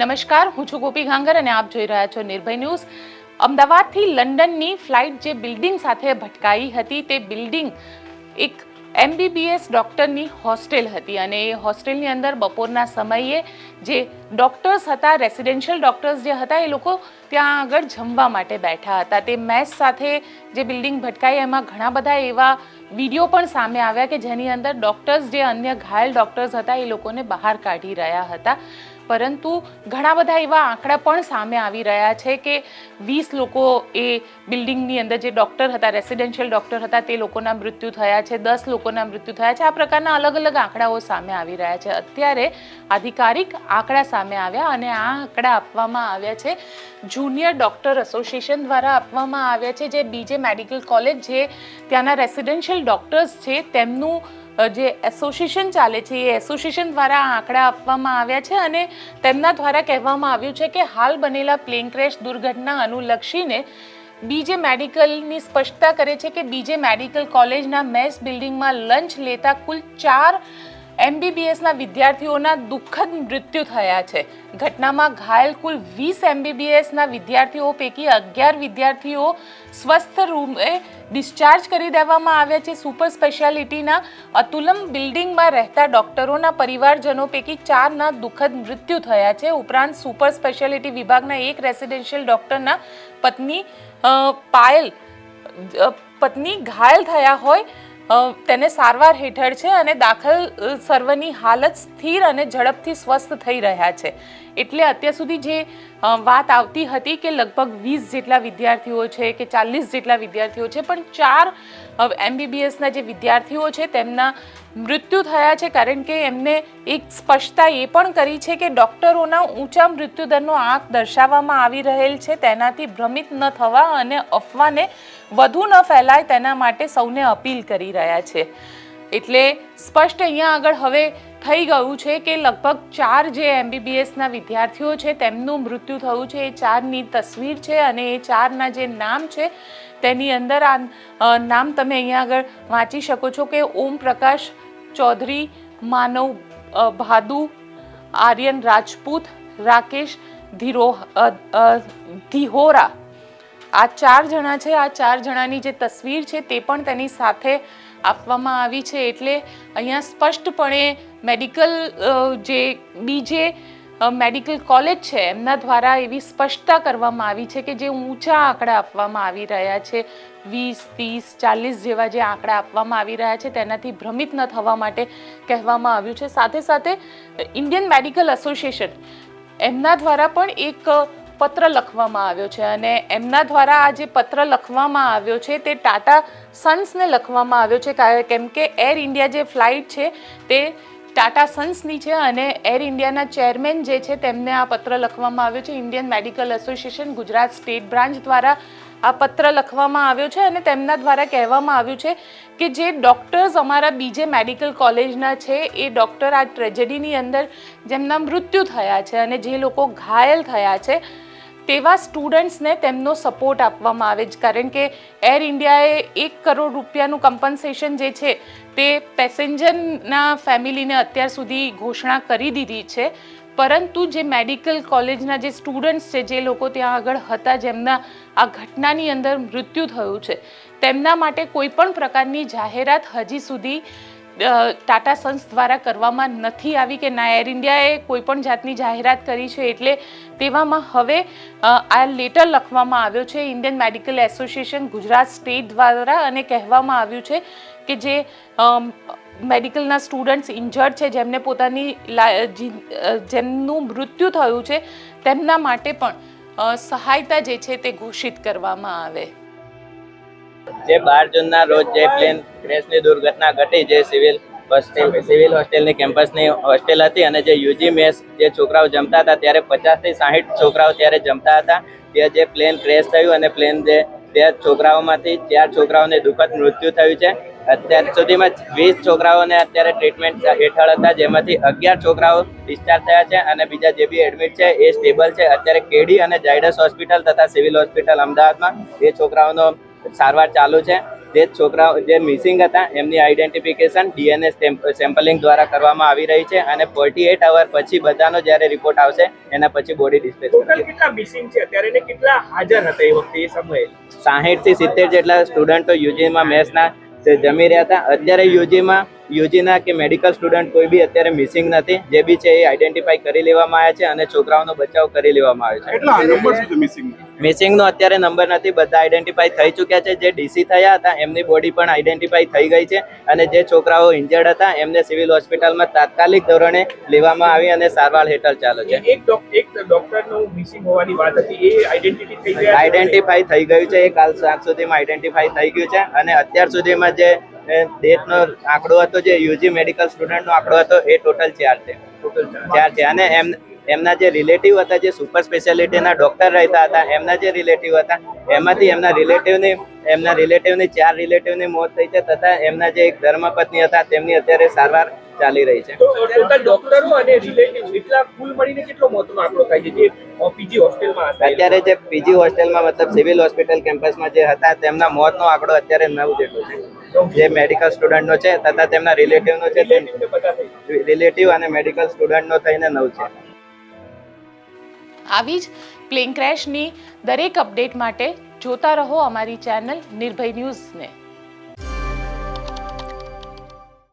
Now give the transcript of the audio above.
નમસ્કાર, હું છું ગોપી ઘાંગર અને આપ જોઈ રહ્યા છો નિર્ભય ન્યૂઝ. અમદાવાદથી લંડનની ફ્લાઇટ જે બિલ્ડિંગ સાથે ભટકાઈ હતી તે બિલ્ડિંગ એક એમબીબીએસ ડૉક્ટરની હોસ્ટેલ હતી અને એ હોસ્ટેલની અંદર બપોરના સમયે જે ડૉક્ટર્સ હતા, રેસિડેન્શિયલ ડૉક્ટર્સ જે હતા, એ લોકો ત્યાં આગળ જમવા માટે બેઠા હતા. તે મેસ સાથે જે બિલ્ડિંગ ભટકાઈ, એમાં ઘણા બધા એવા વીડિયો પણ સામે આવ્યા કે જેની અંદર ડૉક્ટર્સ જે અન્ય ઘાયલ ડૉક્ટર્સ હતા, એ લોકોને બહાર કાઢી રહ્યા હતા. પરંતુ ઘણા બધા એવા આંકડા પણ સામે આવી રહ્યા છે કે વીસ લોકો એ બિલ્ડિંગની અંદર જે ડૉક્ટર હતા, રેસિડેન્શિયલ ડૉક્ટર હતા, તે લોકોના મૃત્યુ થયા છે, દસ લોકોના મૃત્યુ થયા છે. આ પ્રકારના અલગ અલગ આંકડાઓ સામે આવી રહ્યા છે. અત્યારે આધિકારિક આંકડા સામે આવ્યા અને આ આંકડા આપવામાં આવ્યા છે. જુનિયર ડૉક્ટર એસોસિએશન દ્વારા આપવામાં આવ્યા છે જે બીજે મેડિકલ કોલેજ જે ત્યાંના રેસિડેન્શિયલ ડૉક્ટર્સ છે, તેમનું જે એસોસિએશન ચાલે છે, એ એસોસિએશન દ્વારા આંકડા આપવામાં આવ્યા છે અને તેમના દ્વારા કહેવામાં આવ્યું છે કે હાલ બનેલા પ્લેન ક્રેશ દુર્ઘટના અનુલક્ષીને બીજે મેડિકલની સ્પષ્ટતા કરે છે કે બીજે મેડિકલ કોલેજના મેસ બિલ્ડિંગમાં લંચ લેતા કુલ ચાર એમબીબીએસના વિદ્યાર્થીઓના દુઃખદ મૃત્યુ થયા છે. ઘટનામાં ઘાયલ કુલ વીસ એમબીબીએસના વિદ્યાર્થીઓ પૈકી અગિયાર વિદ્યાર્થીઓ સ્વસ્થ રૂમે ડિસ્ચાર્જ કરી દેવામાં આવ્યા છે. સુપર સ્પેશિયાલિટીના અતુલમ બિલ્ડિંગમાં રહેતા ડોક્ટરોના પરિવારજનો પૈકી ચારના દુઃખદ મૃત્યુ થયા છે. ઉપરાંત સુપર સ્પેશિયાલિટી વિભાગના એક રેસિડેન્શિયલ ડોક્ટરના પત્ની પાયલ પત્ની ઘાયલ થયા હોય. તેને સારવાર હેઠળ છે અને દાખલ સર્વની હાલત સ્થિર અને ઝડપથી સ્વસ્થ થઈ રહ્યા છે. એટલે અત્યાર સુધી જે વાત આવતી હતી કે લગભગ વીસ જેટલા વિદ્યાર્થીઓ છે કે ચાલીસ જેટલા વિદ્યાર્થીઓ છે, પણ ચાર એમબીબીએસના જે વિદ્યાર્થીઓ છે તેમના મૃત્યુ થયા છે. કારણ કે એમને એક સ્પષ્ટતા એ પણ કરી છે કે ડૉક્ટરોના ઊંચા મૃત્યુદરનો આંક દર્શાવવામાં આવી રહેલ છે. તેનાથી ભ્રમિત ન થવા અને અફવાને વધુ ન ફેલાય તેના માટે સૌને અપીલ કરી રહ્યા છે. એટલે સ્પષ્ટ અહીંયા આગળ હવે થઈ ગયું છે કે લગભગ ચાર જે એમબીબીએસના વિદ્યાર્થીઓ છે, તેમનું મૃત્યુ થયું છે. એ ચારની તસવીર છે અને એ ચારના જે નામ છે, તેની અંદર આ નામ તમે અહીંયા આગળ વાંચી શકો છો કે ઓમ પ્રકાશ ચૌધરી, માનવ ભાદુ, આર્યન રાજપૂત, રાકેશ ધીરો ધીહોરા આ ચાર જણા છે, આ ચાર જણાની જે તસવીર છે તે પણ તેની સાથે આપવામાં આવી છે એટલે અહીંયા સ્પષ્ટપણે મેડિકલ જે બીજે મેડિકલ કોલેજ છે, એમના દ્વારા એવી સ્પષ્ટતા કરવામાં આવી છે કે જે ઊંચા આંકડા આપવામાં આવી રહ્યા છે. વીસ, ત્રીસ, ચાલીસ જેવા જે આંકડા આપવામાં આવી રહ્યા છે તેનાથી ભ્રમિત ન થવા માટે કહેવામાં આવ્યું છે. સાથે સાથે ઇન્ડિયન મેડિકલ એસોસિએશન એમના દ્વારા પણ એક પત્ર લખવામાં આવ્યો છે અને એમના દ્વારા આ જે પત્ર લખવામાં આવ્યો છે તે ટાટા સન્સને લખવામાં આવ્યો છે કેમ કે એર ઇન્ડિયા જે ફ્લાઇટ છે તે ટાટા સન્સની છે અને એર ઇન્ડિયાના ચેરમેન જે છે તેમને આ પત્ર લખવામાં આવ્યો છે. Indian medical association Gujarat state branch દ્વારા આ પત્ર લખવામાં આવ્યો છે અને તેમના દ્વારા કહેવામાં આવ્યું છે કે જે ડૉક્ટર્સ અમારા બીજે મેડિકલ કોલેજના છે એ ડૉક્ટર આ ટ્રેજેડીની અંદર જેમના મૃત્યુ થયા છે અને જે લોકો ઘાયલ થયા છે તેવા સ્ટુડન્ટ્સને તેમનો સપોર્ટ આપવામાં આવે છે. કારણ કે એર ઇન્ડિયાએ એક કરોડ રૂપિયાનું કમ્પન્સેશન જે છે તે પેસેન્જરના ફેમિલીને અત્યાર સુધી ઘોષણા કરી દીધી છે. પરંતુ જે મેડિકલ કોલેજના જે સ્ટુડન્ટ્સ છે, જે લોકો ત્યાં આગળ હતા, જેમના આ ઘટનાની અંદર મૃત્યુ થયું છે, તેમના માટે કોઈ પણ પ્રકારની જાહેરાત હજી સુધી ટાટા સન્સ દ્વારા કરવામાં નથી આવી કે ના, એર ઇન્ડિયાએ કોઈ પણ જાતની જાહેરાત કરી છે એટલે તેવામાં હવે આ લેટર લખવામાં આવ્યો છે. Indian medical association Gujarat state દ્વારા અને કહેવામાં આવ્યું છે કે જે મેડિકલના સ્ટુડન્ટ્સ ઇન્જર્ડ છે, જેમને પોતાની જેમનું મૃત્યુ થયું છે, તેમના માટે પણ સહાયતા જે છે તે ઘોષિત કરવામાં આવે. જે બાર જૂનના રોજ જે પ્લેન ક્રેશની દુર્ઘટના ઘટી, જે સિવિલ હોસ્ટેલ સિવિલ હોસ્ટેલની કેમ્પસની હોસ્ટેલ હતી અને જે યુજી મેસ જે છોકરાઓ જમતા હતા, ત્યારે પચાસથી સાહીઠ છોકરાઓ ત્યારે જમતા હતા. ત્યાં જે પ્લેન ક્રેશ થયું અને પ્લેન જે બે છોકરાઓમાંથી ચાર છોકરાઓને દુઃખદ મૃત્યુ થયું છે. અત્યાર સુધીમાં વીસ છોકરાઓને અત્યારે ટ્રીટમેન્ટ હેઠળ હતા, જેમાંથી અગિયાર છોકરાઓ ડિસ્ચાર્જ થયા છે અને બીજા જે બી એડમિટ છે એ સ્ટેબલ છે. અત્યારે કેડી અને જાયડસ હોસ્પિટલ તથા સિવિલ હોસ્પિટલ અમદાવાદમાં એ છોકરાઓનો સારવાર ચાલુ છે. જે છોકરાઓ જે મિસિંગ હતા એમની આઈડેન્ટિફિકેશન ડીએનએ સેમ્પલિંગ દ્વારા કરવામાં આવી રહી છે અને ફોર્ટી એટ અવર પછી બધાનો જ્યારે રિપોર્ટ આવશે એના પછી બોડી ડિસ્પેચ કેટલા મિસિંગ છે? અત્યારે કેટલા હાજર હતા એ વખતે એ સમયે? સાહીઠથી સિત્તેર જેટલા સ્ટુડન્ટો યુજીમાં મેથ્સના જમી રહ્યા હતા. અત્યારે યુજીમાં યુજીના કે મેડિકલ સ્ટુડન્ટ કોઈ બી અત્યારે મિસિંગ નથી. જે બી છે એ આઈડેન્ટિફાઈ કરી લેવામાં આવ્યા છે અને છોકરાઓનો બચાવ કરી લેવામાં આવ્યો છે. કેટલા? નંબર શું છે મિસિંગ મિસિંગનો અત્યારે નંબર નથી. બધા આઈડેન્ટિફાઈ થઈ ચૂક્યા છે. જે ડીસી થયા હતા એમની બોડી પણ આઈડેન્ટિફાઈ થઈ ગઈ છે અને જે છોકરાઓ ઇન્જર્ડ હતા એમને સિવિલ હોસ્પિટલમાં તાત્કાલિક ધોરણે લેવામાં આવી અને સારવાર હેઠળ ચાલે છે. એક ડોક્ટરનું મિસિંગ હોવાની વાત હતી. એ આઈડેન્ટિટી થઈ આઈડેન્ટિફાઈ થઈ ગયું છે. એ કાલ સાંજ સુધીમાં આઈડેન્ટિફાઈ થઈ ગયું છે અને અત્યાર સુધીમાં જે ડેથનો આંકડો હતો જે યુજી મેડિકલ સ્ટુડન્ટનો આંકડો હતો એ ટોટલ ચાર છે. ચાર છે. અને એમ એમના જે રિલેટિવ હતા જે સુપર સ્પેશિયાલિટીના ડોક્ટર રહેતા હતા એમના જે રિલેટિવ હતા એમાંથી એમના રિલેટિવની એમના રિલેટિવની ચાર રિલેટિવની મોત થઈ છે. તથા એમના જે એક ધર્મપત્ની હતા તેમની અત્યારે સારવાર ચાલી રહી છે. ટોટલ ડોક્ટરો અને રિલેટિવ એટલા કુલ મળીને કેટલો મોતનો આંકડો થાય છે? જે પીજી હોસ્ટેલમાં હતા અત્યારે જે પીજી હોસ્ટેલમાં મતલબ સિવિલ હોસ્પિટલ કેમ્પસમાં જે હતા તેમના મોતનો આંકડો અત્યારે નવ જેટલો છે. જે મેડિકલ સ્ટુડન્ટનો છે તથા તેમના રિલેટિવનો છે તે. રિલેટિવ અને મેડિકલ સ્ટુડન્ટનો થઈને નવ છે. આવી જ પ્લેન ક્રેશની દરેક અપડેટ માટે જોતા રહો અમારી ચેનલ નિર્ભય ન્યૂઝને.